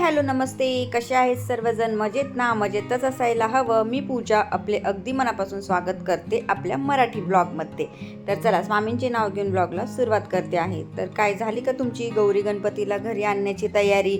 Hi hello नमस्ते. कसे आहेत सर्वजण? मजेत ना? मजेतच असायला हवं. मी पूजा आपले अगदी मनापासून स्वागत करते आपल्या मराठी ब्लॉगमध्ये तर चला स्वामींचे नाव घेऊन ब्लॉगला सुरुवात करते आहे. तर काय झाली का तुमची? गौरी गणपतीला घरी आणण्याची तयारी?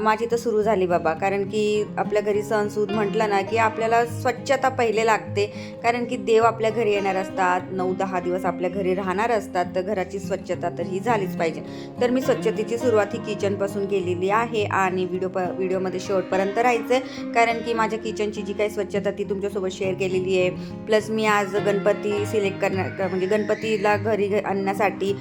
माझी तर सुरू झाली बाबा. कारण की आपल्या घरी सणसूद म्हटलं ना की आपल्याला स्वच्छता पहिले लागते. कारण की देव आपल्या घरी येणार असतात. नऊ दहा दिवस आपल्या घरी राहणार असतात. तर घराची स्वच्छता तर ही झालीच पाहिजे. तर मी स्वच्छतेची सुरुवात ही किचनपासून केलेली आहे. आणि व्हिडिओ प व्हिडिओमध्ये शेवटपर्यंत राहायचं आहे. कारण की माझ्या किचनची जी काही स्वच्छता ती तुमच्यासोबत शेअर केलेली आहे. प्लस मी आज गणपती सिलेक्ट करणार म्हणजे गणपतीला घरी घ- आणण्यासाठी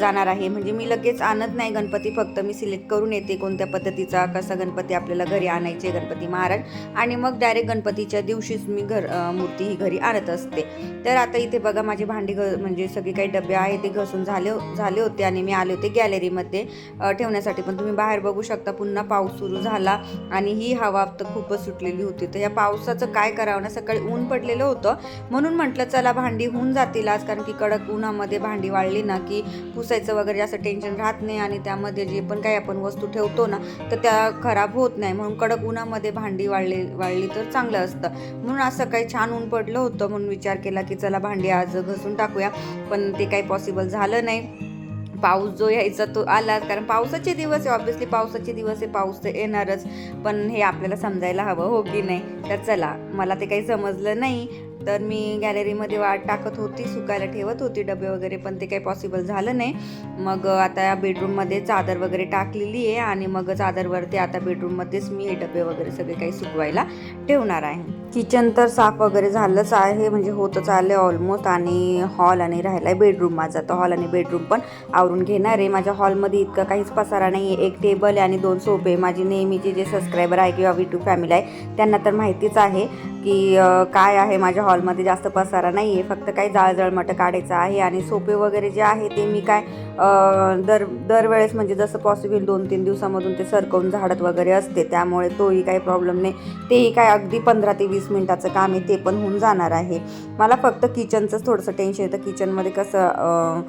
जाणार आहे. म्हणजे मी लगेच आणत नाही गणपती फक्त मी सिलेक्ट करून येते कोणत्या पद्धतीचा कसा गणपती आपल्याला घरी आणायचे गणपती महाराज. आणि मग डायरेक्ट गणपतीच्या दिवशीच मी घर मूर्ती ही घरी आणत असते. तर आता इथे बघा माझे भांडी घ म्हणजे सगळे काही डबे आहे ते घसून झाले झाले होते आणि मी आले होते गॅलरीमध्ये ठेवण्यासाठी. पण तुम्ही बाहेर बघू शकता पुन्हा पाऊस सुरू झाला आणि ही हवा तर खूपच सुटलेली होती. तर या पावसाचं काय करावं ना सकाळी ऊन पडलेलं होतं. म्हणून म्हटलं चला भांडी होऊन जातील आज कारण की कडक उन्हामध्ये भांडी वाळली ना की पुसायचं वगैरे असं टेन्शन राहत नाही आणि त्यामध्ये जे पण काही आपण वस्तू ठेवतो ना तर त्या खराब होत नाही. म्हणून कडक उन्हामध्ये भांडी वाळली वाळली तर चांगलं असतं. म्हणून आज सकाळी छान ऊन पडलं होतं म्हणून विचार केला की चला भांडी आज घसून टाकूया. पण ते काही पॉसिबल झालं नाही. पाऊस जो यायचा तो आला कारण पावसाचे दिवस आहे ऑब्व्हियसली पावसाचे दिवस आहे पाऊस तर येणारच. पण हे आपल्याला समजायला हवं हो की नाही? तर चला मला ते काही समजलं नाही. तर मी गॅलरीमध्ये वाट टाकत होती सुकायला ठेवत होती डबे वगैरे पण ते काही पॉसिबल झालं नाही. मग आता या बेडरूममध्ये चादर वगैरे टाकलेली आहे आणि मग चादरवरती आता बेडरूममध्येच मी हे डबे वगैरे सगळे काही सुकवायला ठेवणार आहे. किचन तर साफ वगैरे झालंच आहे म्हणजे होतच आलं ऑलमोस्ट आणि हॉल आणि राहिला आहे बेडरूम माझा. तर हॉल आणि बेडरूम पण आवरून घेणार आहे. माझ्या हॉलमध्ये इतकं काहीच पसारा नाही आहे एक टेबल आहे आणि दोन सोपे माझी नेहमीचे जे सबस्क्रायबर आहे किंवा यूट्यूब फॅमिली आहे त्यांना तर माहितीच आहे. की काय आहे माझ्या हॉलमध्ये जास्त पसारा नाही आहे फक्त काही जाळजळमटं काढायचं आहे आणि सोपे वगैरे जे आहे ते मी काय दर दरवेळेस म्हणजे जसं पॉसिबल दोन तीन दिवसामधून ते सरकवून झाडत वगैरे असते त्यामुळे तोही काही प्रॉब्लेम नाही. तेही काय अगदी पंधरा ते वीस मिनटाचं काम आहे ते पण होऊन जाणार आहे. मला फक्त किचनचंच थोडंसं टेन्शन येतं. किचनमध्ये कसं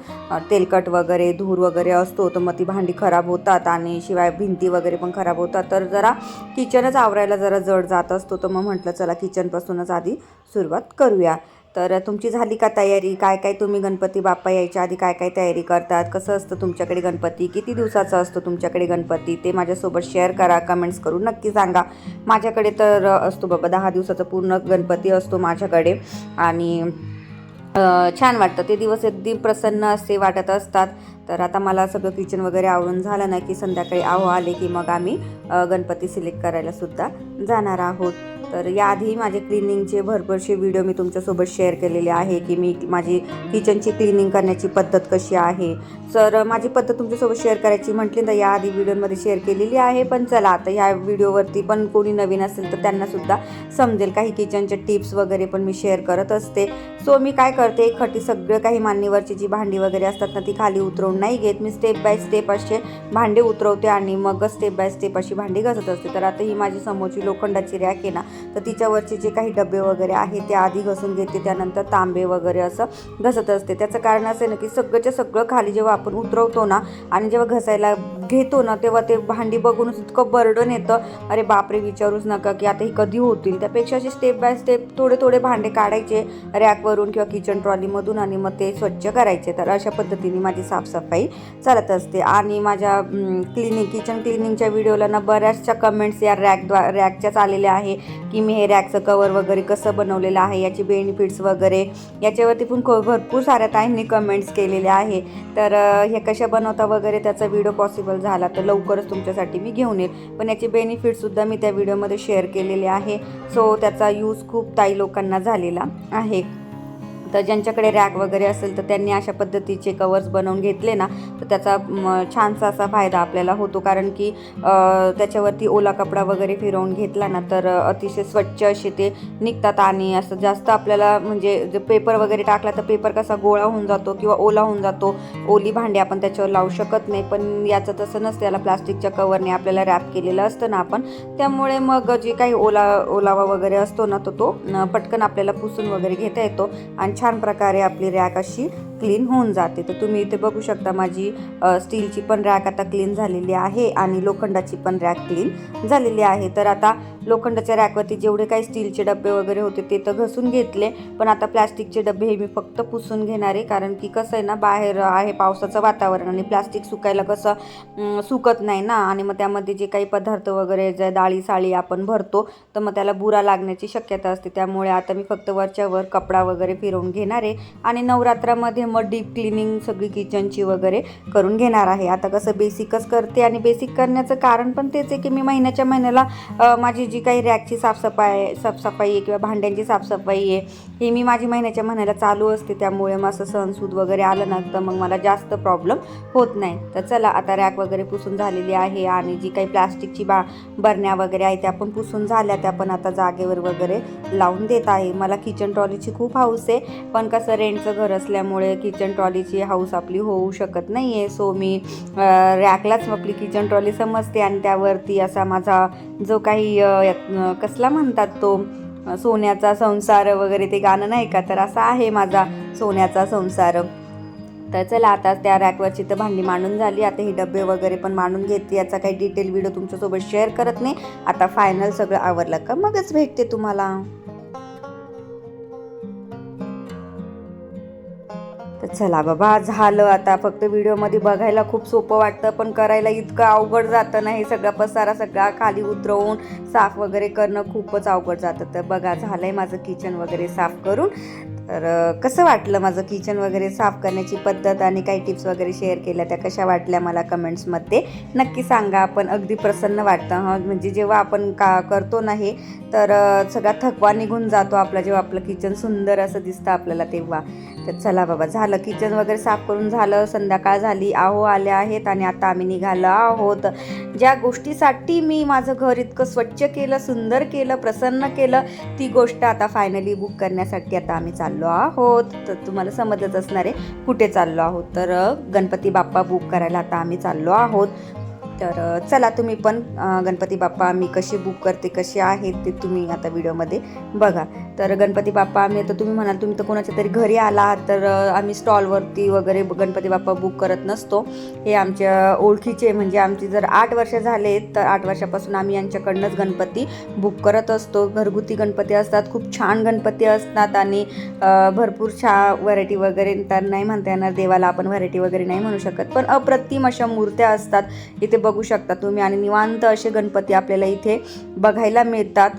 तेलकट वगैरे धूर वगैरे असतो तर मग ती भांडी खराब होतात आणि शिवाय भिंती वगैरे पण खराब होतात. तर जरा किचनच आवरायला जरा जड जात असतो तर मग म्हटलं चला किचन गणपतीपासूनच आधी सुरुवात करूया. तर तुमची झाली का तयारी? काय काय तुम्ही गणपती बाप्पा यायच्या आधी काय काय तयारी करतात? कसं असतं तुमच्याकडे गणपती? किती दिवसाचा असतो तुमच्याकडे गणपती? ते माझ्यासोबत शेअर करा कमेंट्स करून नक्की सांगा. माझ्याकडे तर असतो बाबा दहा दिवसाचा पूर्ण गणपती असतो माझ्याकडे. आणि छान वाटतं. ते दिवस अगदी प्रसन्न असे वाटत असतात. तर आता मला सगळं किचन वगैरे आवरून झालं ना की संध्याकाळी आहो आले की मग आम्ही गणपती सिलेक्ट करायला सुद्धा जाणार आहोत. तर याआधी माझे क्लिनिंगचे भरपूरसे व्हिडिओ मी तुमच्यासोबत शेअर केलेले आहे की मी माझी किचनची क्लिनिंग करण्याची पद्धत कशी आहे. तर माझी पद्धत तुमच्यासोबत शेअर करायची म्हटली तर याआधी व्हिडिओमध्ये शेअर केलेली आहे. पण चला आता ह्या व्हिडिओवरती पण कोणी नवीन असेल तर त्यांनासुद्धा समजेल. काही किचनचे टिप्स वगैरे पण मी शेअर करत असते. सो मी काय करते एकखटी सगळं काही मान्यवरची जी भांडी वगैरे असतात ना ती खाली उतरवून नाही घेत. मी स्टेप बाय स्टेप असे भांडे उतरवते आणि मग स्टेप बाय स्टेप अशी भांडी घासत असते. तर आता ही माझी समोरची लोखंडाची रॅक आहे ना तर तिच्यावरचे जे काही डबे वगैरे आहे ते आधी घसून घेते. त्यानंतर तांबे वगैरे असं घसत असते. त्याचं कारण असं आहे ना की सगळंच्या सगळं खाली जेव्हा आपण उतरवतो ना आणि जेव्हा घसायला घेतो ना तेव्हा ते भांडी बघूनच इतकं बर्डन येतं. अरे बापरे विचारूच नका की आता ही कधी होतील? त्यापेक्षा असे स्टेप बाय स्टेप थोडे थोडे भांडे काढायचे रॅकवरून किंवा किचन ट्रॉलीमधून आणि मग ते स्वच्छ करायचे. तर अशा पद्धतीने माझी साफसफाई चालत असते. आणि माझ्या क्लिनिंग किचन क्लिनिंगच्या व्हिडिओला ना बऱ्याचशा कमेंट्स या रॅकद्वा रॅकच्याच आलेल्या आहे. की मी हे रॅकचं कवर वगैरे कसं बनवलेलं आहे याचे बेनिफिट्स वगैरे याच्यावरती पण ख भरपूर साऱ्या ताईंनी कमेंट्स केलेल्या आहे. तर हे कशा बनवता वगैरे त्याचा व्हिडिओ पॉसिबल झाला तर लवकरच तुमच्यासाठी मी घेऊन येईल. पण याचे बेनिफिटसुद्धा मी त्या व्हिडिओमध्ये शेअर केलेले आहे. सो त्याचा यूज खूप ताई लोकांना झालेला आहे. तर ज्यांच्याकडे रॅक वगैरे असेल तर त्यांनी अशा पद्धतीचे कवर्स बनवून घेतले ना तर त्याचा छानसा असा फायदा आपल्याला होतो. कारण की त्याच्यावरती ओला कपडा वगैरे फिरवून घेतला ना तर अतिशय स्वच्छ असे ते निघतात आणि असं जास्त आपल्याला म्हणजे जे पेपर वगैरे टाकला तर पेपर कसा गोळा होऊन जातो किंवा ओला होऊन जातो. ओली भांडी आपण त्याच्यावर लावू शकत नाही पण याचं तसं नसतं. याला प्लास्टिकच्या कवरने आपल्याला रॅप केलेलं असतं ना आपण. त्यामुळे मग जे काही ओला ओलावा वगैरे असतो ना तो तो पटकन आपल्याला पुसून वगैरे घेता येतो. आणि छान प्रकारे आपली रॅक अशी क्लीन होऊन जाते. तर तुम्ही इथे बघू शकता माझी स्टीलची पण रॅक आता क्लीन झालेली आहे आणि लोखंडाची पण रॅक क्लीन झालेली आहे. तर आता लोखंडाच्या रॅकवरती जेवढे काही स्टीलचे डबे वगैरे होते ते तर घसून घेतले. पण आता प्लॅस्टिकचे डबे हे मी फक्त पुसून घेणार आहे. कारण की कसं आहे ना बाहेर आहे पावसाचं वातावरण आणि प्लास्टिक सुकायला कसं सुकत नाही ना. आणि मग त्यामध्ये जे काही पदार्थ वगैरे जे डाळी साळी आपण भरतो तर मग त्याला बुरा लागण्याची शक्यता असते. त्यामुळे आता मी फक्त वरच्या वर कपडा वगैरे फिरवून घेणार आहे. आणि नवरात्रामध्ये मग डीप क्लिनिंग सगळी किचनची वगैरे करून घेणार आहे. आता कसं बेसिकच करते आणि बेसिक करण्याचं कारण पण तेच आहे की मी महिन्याच्या महिन्याला माझी जी काही रॅकची साफसफाई साफसफाई आहे किंवा भांड्यांची साफसफाई आहे ही मी माझी महिन्याच्या महिन्याला चालू असते. त्यामुळे मग असं सणसूद वगैरे आलं ना तर मग मला जास्त प्रॉब्लेम होत नाही. तर चला आता रॅक वगैरे पुसून झालेली आहे आणि जी काही प्लास्टिकची बा बरण्या वगैरे आहे त्या पण पुसून झाल्या. त्या पण आता जागेवर वगैरे लावून देत आहे. मला किचन ट्रॉलीची खूप हाऊस आहे. पण कसं रेंटचं घर असल्यामुळे किचन ट्रॉलीची हाऊस आपली होऊ शकत नाही आहे सो मी रॅकलाच आपली किचन ट्रॉली समजते आणि त्यावरती असा माझा जो काही कसला म्हणतात तो सोन्याचा संसार वगैरे ते गाणं नाही का? तर असा आहे माझा सोन्याचा संसार. तर चला आता त्या रॅकवरची तर भांडी मांडून झाली. आता हे डबे वगैरे पण मांडून घेते. याचा काही डिटेल व्हिडिओ तुमच्यासोबत शेअर करत नाही. आता फायनल सगळं आवरलं का? मगच भेटते तुम्हाला. चला बाबा झालं आता. फक्त व्हिडिओमध्ये बघायला खूप सोपं वाटतं पण करायला इतकं अवघड जातं ना हे सगळा पसारा सगळा खाली उतरवून साफ वगैरे करणं खूपच अवघड जातं. तर बघा झालं आहे माझं किचन वगैरे साफ करून. तर कसं वाटलं माझं किचन वगैरे साफ करण्याची पद्धत आणि काही टिप्स वगैरे शेअर केल्या? त्या कशा वाटल्या मला कमेंट्समध्ये नक्की सांगा. आपण अगदी प्रसन्न वाटतं हं. म्हणजे जेव्हा आपण का करतो ना हे तर सगळा थकवा निघून जातो आपला. जेव्हा आपलं किचन सुंदर असं दिसतं आपल्याला तेव्हा. तर चला बाबा झालं. किचन वगैरे साफ करून झालं. संध्याकाळ झाली. आहो आल्या आहेत आणि आता आम्ही निघालो आहोत. ज्या गोष्टीसाठी मी माझं घर इतकं स्वच्छ केलं सुंदर केलं प्रसन्न केलं ती गोष्ट आता फायनली बुक करण्यासाठी आता आम्ही चाललो आहोत. तर तुम्हाला समजत असणार आहे कुठे चाललो आहोत. तर गणपती बाप्पा बुक करायला आता आम्ही चाललो आहोत. तर चला तुम्ही पण गणपती बाप्पा मी कशी बुक करते कशी आहेत ते तुम्ही आता व्हिडिओमध्ये बघा. तर गणपती बाप्पा आम्ही आता तुम्ही म्हणाल तुम्ही तर कोणाच्या तरी घरी आला आहात तर आम्ही स्टॉलवरती वगैरे गणपती बाप्पा बुक करत नसतो. हे आमच्या ओळखीचे म्हणजे आमची जर आठ वर्ष झाले तर आठ वर्षापासून आम्ही यांच्याकडनंच गणपती बुक करत असतो. घरगुती गणपती असतात खूप छान गणपती असतात आणि भरपूर छा व्हरायटी वगैरे तर नाही म्हणता येणार देवाला आपण व्हरायटी वगैरे नाही म्हणू शकत. पण अप्रतिम अशा मूर्त्या असतात इथे बघू शकता तुम्ही. आणि निवांत असे गणपती आपल्याला इथे बघायला मिळतात.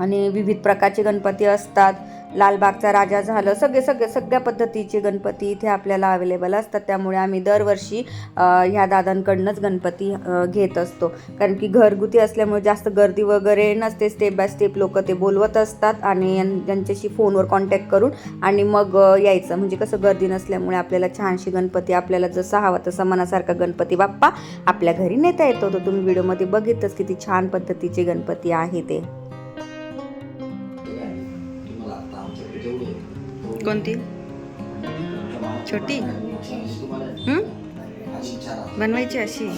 आणि विविध प्रकारचे गणपती असतात. लालबागचा राजा झालं सगळे सगळे सगळ्या पद्धतीचे गणपती इथे आपल्याला अवेलेबल असतात. त्यामुळे आम्ही दरवर्षी ह्या दादांकडनंच गणपती घेत असतो. कारण की घरगुती असल्यामुळे जास्त गर्दी वगैरे नसते. स्टेप बाय स्टेप लोक ते बोलवत असतात आणि त्यांच्याशी फोनवर कॉन्टॅक्ट करून आणि मग यायचं. म्हणजे कसं गर्दी नसल्यामुळे आपल्याला छानशी गणपती आपल्याला जसा हवा तसा मनासारखा गणपती बाप्पा आपल्या घरी नेता येतो. तर तुम्ही व्हिडिओमध्ये बघितलंच किती छान पद्धतीचे गणपती आहे ते. कोणती छोटी बनवायची अशी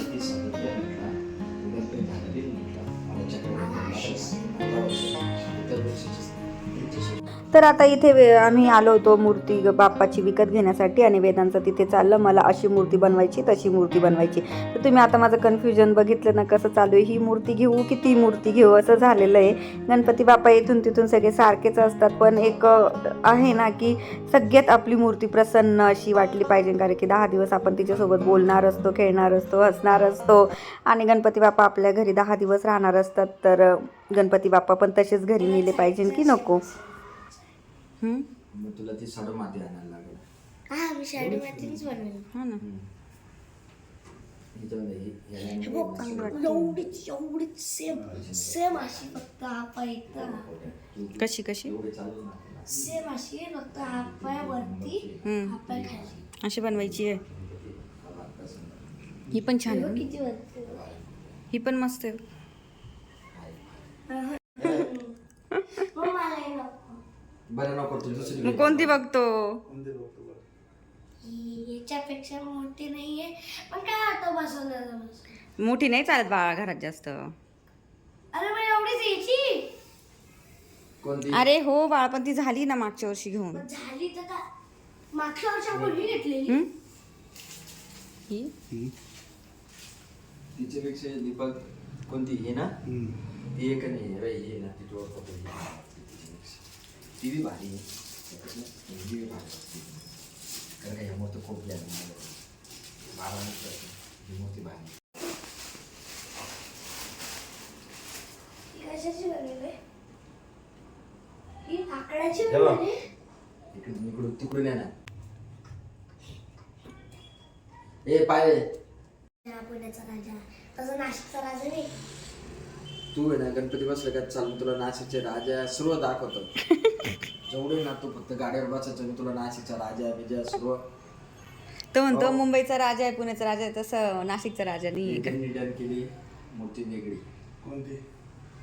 तर आता इथे वे- आम्ही आलो होतो मूर्ती ग- बाप्पाची विकत घेण्यासाठी आणि वेदांचं तिथे चाललं. मला अशी मूर्ती बनवायची तशी मूर्ती बनवायची. तर तुम्ही आता माझं कन्फ्युजन बघितलं ना कसं चालू आहे? ही मूर्ती घेऊ की ती मूर्ती घेऊ? असं झालेलं आहे. गणपती बाप्पा इथून तिथून सगळे सारखेच असतात. पण एक आहे ना की सगळ्यात आपली मूर्ती प्रसन्न अशी वाटली पाहिजे. कारण की दहा दिवस आपण तिच्यासोबत बोलणार असतो खेळणार असतो हसणार असतो. आणि गणपती बाप्पा आपल्या घरी दहा दिवस राहणार असतात. तर गणपती बाप्पा पण तसेच घरी नेले पाहिजे की नको? मग तुला ती साडू माती आणायला लागेल. हा मी शाडू मातीनेच बनवेल. हो ना. ह्याच्यामध्ये हे- ह्याला हे बघ एवढीच एवढीच सेम सेम अशी फक्त हा पाय इथं. कशी कशी? एवढे चालू ना. सेम अशी फक्त हा पाय वरती पाय खाली. अशी बनवायची आहे. ही पण छान हे आहे किती वरती ही पण मस्त आहे मला हे नको बरं नको तू दुसरी मग कोणती बघतो? ही याच्यापेक्षा मोठी नाहीये पण काय आता बसवलं बस मोठी नाही चालत बाळा घरात जास्त. अरे मग एवढीच यायची? कोणती? अरे हो बाळा पण ती झाली ना मागच्या वर्षी घेऊन. मग झाली तर काय? मागच्या वर्षी आपण ही घेतलेली. हं? ही? तिच्यापेक्षा दीपक कोणती? ही ना? ती एक नाही ही आहे ना ती. ती बी भारी आहे. ही बी भारी असते. कारण का ह्यामुळे तर खूप आहे. बारा नंतर ही मोठी भारी कशाची बनवली? ही लाकडाची हे बघ. बनवली इकडून इकडून तिकडून ये ना ए पाय हा पुण्याचा राजा तसं नाशिकचा राजा नाही तू आहे ना गणपती बसलं का चालून तुला नाशिकचे राजा सर्व दाखवतो जेवढे ना तू फक्त गाडीवर बसायचं मी तुला नाशिकचा राजा विजय सर्व तो म्हणतो हो. मुंबईचा राजा आहे पुण्याचा राजा आहे. तसं नाशिकचा राजा नाही केली मूर्ती वेगळी कोणती?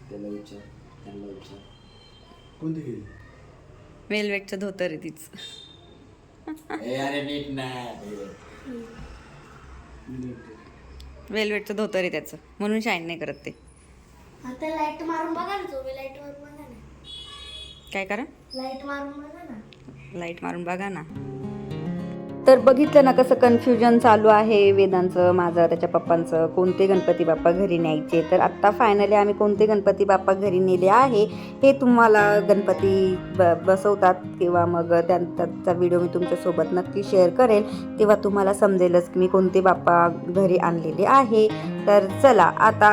त्याला विचार त्यांना विचार. कोणती केली? वेलवेटचं धोतर आहे तीच. ए अरे नीट नाही मी वेलवेटचं धोतर आहे त्याचं. म्हणून शाईन नाही करत ते. आता लाइट मारून बघा ना तुम्ही लाइट मारून बघा. काय करा? लाइट मारून बघा ना. लाइट मारून बघा ना. तर बघितलं ना कसं कन्फ्युजन चालू आहे वेदांचं माझं त्याच्या पप्पांचं. कोणते गणपती बाप्पा घरी न्यायचे? तर आत्ता फायनली आम्ही कोणते गणपती बाप्पा घरी नेले आहे हे तुम्हाला गणपती ब बसवतात. किंवा मग त्या त्याचा व्हिडिओ मी तुमच्यासोबत नक्की शेअर करेल. तेव्हा तुम्हाला समजेलच की मी कोणते बाप्पा घरी आणलेले आहे. तर चला आता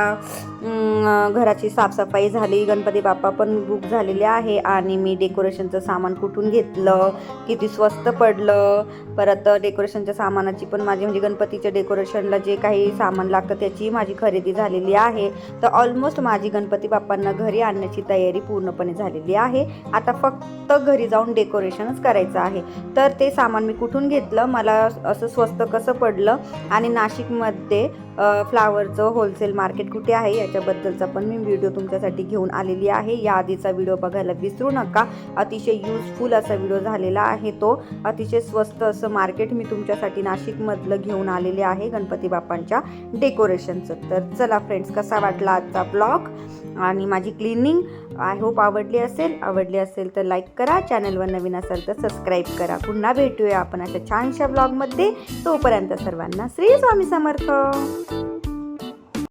घराची साफसफाई झाली. गणपती बाप्पा पण बुक झालेले आहे आणि मी डेकोरेशनचं सामान कुठून घेतलं? किती स्वस्त पडलं? परत डेकोरेशनच्या सामानाची पण माझी म्हणजे गणपतीच्या डेकोरेशनला जे काही सामान लागतं त्याची माझी खरेदी झालेली आहे. तर ऑलमोस्ट माझी गणपती बाप्पांना घरी आणण्याची तयारी पूर्णपणे झालेली आहे. आता फक्त घरी जाऊन डेकोरेशनच करायचं आहे. तर ते सामान मी कुठून घेतलं? मला असं स्वस्त कसं पडलं? आणि नाशिकमध्ये फ्लावर फ्लावरचं होलसेल मार्केट कुठे आहे याच्याबद्दलचा पण मी व्हिडिओ तुमच्यासाठी घेऊन आलेली आहे. या आधीचा व्हिडिओ बघायला विसरू नका. अतिशय यूजफुल असा व्हिडिओ झालेला आहे तो. अतिशय स्वस्त असं मार्केट मी तुमच्यासाठी नाशिकमधलं घेऊन आलेले आहे गणपती बाप्पांच्या डेकोरेशनचं तर चला फ्रेंड्स कसा वाटला आजचा ब्लॉग आणि माझी क्लिनिंग आय होप आवडली असेल. आवडली असेल तर लाईक करा. चॅनलवर नवीन असेल तर सबस्क्राईब करा. पुन्हा भेटूया आपण अशा छानशा ब्लॉगमध्ये तोपर्यंत सर्वांना श्री स्वामी समर्थ.